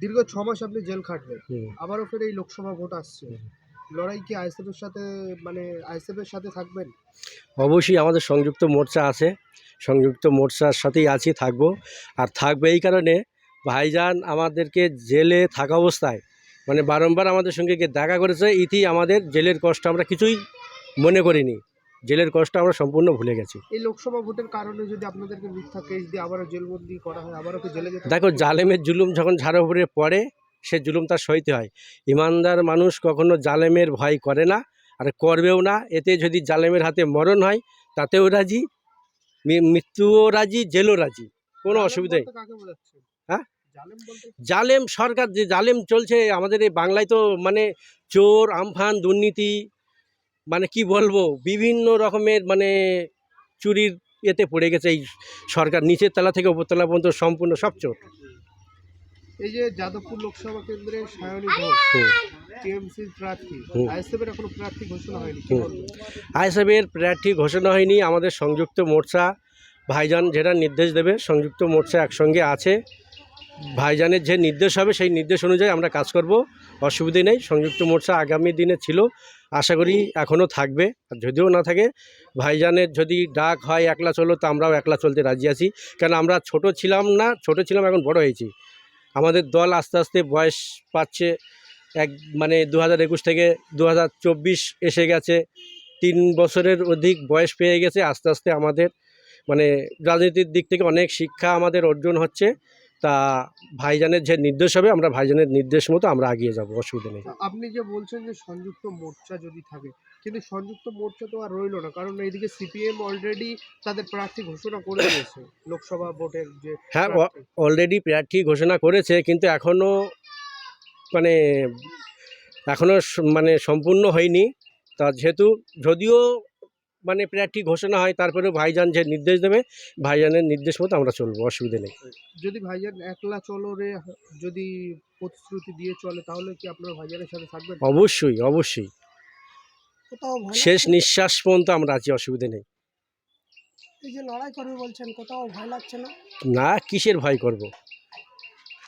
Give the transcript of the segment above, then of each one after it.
দীর্ঘ ছ মাস আপনি জেল খাটলেন। হুম। আবারও ফের এই লোকসভা ভোট আসছে। লড়াই কি আইএসএফের সাথে মানে আইএসএফের সাথে থাকবেন? অবশ্যই আমাদের সংযুক্ত মোর্চা আছে। সংযুক্ত মোর্চার সাথেই আছি থাকব। আর থাকবে এই কারণে ভাইজান আমাদেরকে জেলে থাকা অবস্থায় মানে বারংবার আমাদের সঙ্গে দেখা করেছে ইতি আমাদের জেলের কষ্ট আমরা কিছুই মনে করিনি। জেলের কষ্ট আমরা সম্পূর্ণ ভুলে গেছি। এই লোকসভা ভোটের কারণে যদি আপনাদেরকে মিথ্যা কেস দিয়ে আবারও জেলবন্দি করা হয় আবারও কি জেলে যেতে দেখো জালেমের জুলুম যখন ঝাড়া উপরে পড়ে সে জুলুম তার সইতে হয়। ইমানদার মানুষ কখনো জালেমের ভয় করে না আর করবেও না। এতে যদি জালেমের হাতে মরণ হয় তাতেও রাজি। মৃত্যুও রাজি জেলও রাজি। কোনো অসুবিধা নেই। হ্যাঁ? জালেম জালেম সরকার যে জালেম চলছে আমাদের এই বাংলায় তো মানে চোর আমফান দুর্নীতি মানে কি বলব বিভিন্ন রকমের মানে চুরির এতে পড়ে গেছে এই সরকার। নিচের তলা থেকে উপরতলা পর্যন্ত সম্পূর্ণ সব চোর। এই যে যাদবপুর লোকসভা কেন্দ্রে সায়নী ঘোষ টিএমসির প্রার্থী আইএসএফের এখনও প্রার্থী ঘোষণা হয়নি? আইএসএফের প্রার্থী ঘোষণা হয়নি আমাদের সংযুক্ত মোর্চা ভাইজান যেটা নির্দেশ দেবে সংযুক্ত মোর্চা একসঙ্গে আছে। ভাইজানের যে নির্দেশ হবে সেই নির্দেশ অনুযায়ী আমরা কাজ করব। অসুবিধে নেই, সংযুক্ত মোর্চা আগামী দিনে ছিল, আশা করি এখনও থাকবে। আর যদিও না থাকে, ভাইজানের যদি ডাক হয় একলা চলো তো আমরাও একলা চলতে রাজি আছি। কারণ আমরা ছোট ছিলাম না, ছোট ছিলাম, এখন বড় হয়েছি। আমাদের দল আস্তে আস্তে বয়স পাচ্ছে, এক মানে দু একুশ থেকে দু হাজার চব্বিশ এসে গেছে। তিন বছরের অধিক বয়স পেয়ে গেছে, আস্তে আস্তে আমাদের মানে রাজনীতির দিক থেকে অনেক শিক্ষা আমাদের অর্জন হচ্ছে। তা ভাইজানের যে নির্দেশ হবে আমরা ভাইজানের নির্দেশ মতো আমরা এগিয়ে যাব অসুবিধা নেই। আপনি যে বলছেন যে সংযুক্ত মোর্চা যদি থাকে কিন্তু সংযুক্ত মোর্চা তো আর রইল না কারণ এইদিকে সিপিএম অলরেডি তাদের প্রার্থী ঘোষণা করে দিয়েছে লোকসভা ভোটের যে হ্যাঁ অলরেডি প্রার্থী। ঘোষণা করেছে কিন্তু এখনও মানে এখনও মানে সম্পূর্ণ হয়নি। তা যেহেতু যদিও মানে প্রার্থী ঘোষণা হয় তারপরেও ভাইজান যে নির্দেশ দেবে ভাইজানের নির্দেশ মতো আমরা চলবো অসুবিধা নেই। যদি ভাইজান একলা চলো রে যদি প্রতিশ্রুতি দিয়ে চলে তাহলে কি আপনারা ভাইজানের সাথে থাকবেন? অবশ্যই অবশ্যই। শেষ নিঃশ্বাস পর্যন্ত আমরা আছি অসুবিধা নেই। এই যে লড়াই করবে বলছেন কোথাও ভয় লাগছে না? না কিসের ভয় করব।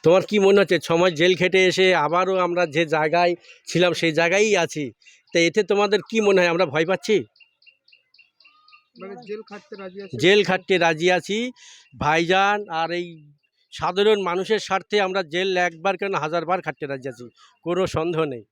তোমার কি মনে হচ্ছে ছমাস জেল খেটে এসে আবারও আমরা যে জায়গায় ছিলাম সেই জায়গায়ই আছি? তো এতে তোমাদের কি মনে হয় আমরা ভয় পাচ্ছি মানে জেল খাটতে রাজি আছে জেল খাটতে রাজি আছি। ভাইজান আর এই সাধারণ মানুষের স্বার্থে আমরা জেল একবার কেন হাজারবার খাটতে রাজি আছি। কোনো সন্দেহ নেই।